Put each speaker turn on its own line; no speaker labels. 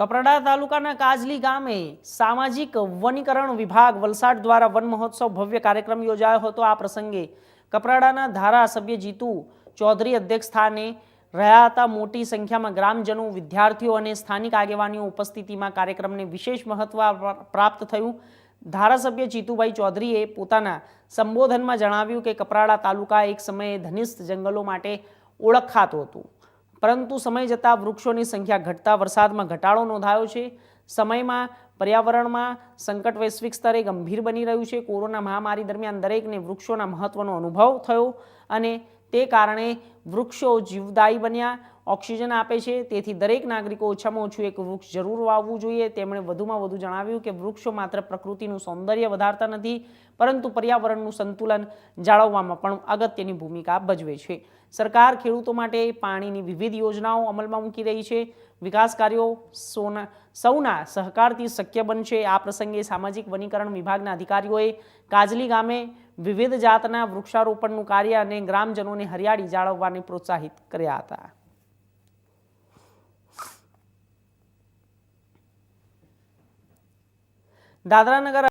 કપરાડા તાલુકાના કાજલી ગામે સામાજિક વનીકરણ વિભાગ વલસાડ દ્વારા વન મહોત્સવ ભવ્ય કાર્યક્રમ યોજાયો હતો. આ પ્રસંગે કપરાડાના ધારાસભ્ય જીતુ ચૌધરી અધ્યક્ષ સ્થાને રહ્યા હતા. મોટી સંખ્યામાં ગ્રામજનો, વિદ્યાર્થીઓ અને સ્થાનિક આગેવાનીઓ ઉપસ્થિતિમાં કાર્યક્રમને વિશેષ મહત્વ પ્રાપ્ત થયું. ધારાસભ્ય જીતુભાઈ ચૌધરીએ પોતાના સંબોધનમાં જણાવ્યું કે કપરાડા તાલુકા એક સમયે ધનિષ્ઠ જંગલો માટે ઓળખાતું હતું. પરંતુ સમય જતાં વૃક્ષોની સંખ્યા ઘટતા વરસાદમાં ઘટાડો નોંધાયો છે. સમયમાં પર્યાવરણમાં સંકટ વૈશ્વિક સ્તરે ગંભીર બની રહ્યું છે. કોરોના મહામારી દરમિયાન દરેકને વૃક્ષોના મહત્વનો અનુભવ થયો અને તે કારણે વૃક્ષો જીવદાયી બન્યા. ઓક્સિજન આપે છે. તેથી દરેક નાગરિકો ઓછામાં ઓછું એક વૃક્ષ જરૂર વાવવું જોઈએ. તેમણે વધુમાં વધુ જણાવ્યું કે વૃક્ષો માત્ર પ્રકૃતિનું સૌંદર્ય વધારતા નથી, પરંતુ પર્યાવરણનું સંતુલન જાળવવામાં પણ અગત્યની ભૂમિકા ભજવે છે. સરકાર ખેડૂતો માટે પાણીની વિવિધ યોજનાઓ અમલમાં મૂકી રહી છે. વિકાસ કાર્યો સોના, સૌના સહકારથી શક્ય બનશે. આ પ્રસંગે સામાજિક વનીકરણ વિભાગના અધિકારીઓએ કાજલી ગામે વિવિધ જાતના વૃક્ષારોપણનું કાર્ય અને ગ્રામજનોને હરિયાળી જાળવવાને પ્રોત્સાહિત કર્યા હતા. દાદરાનગર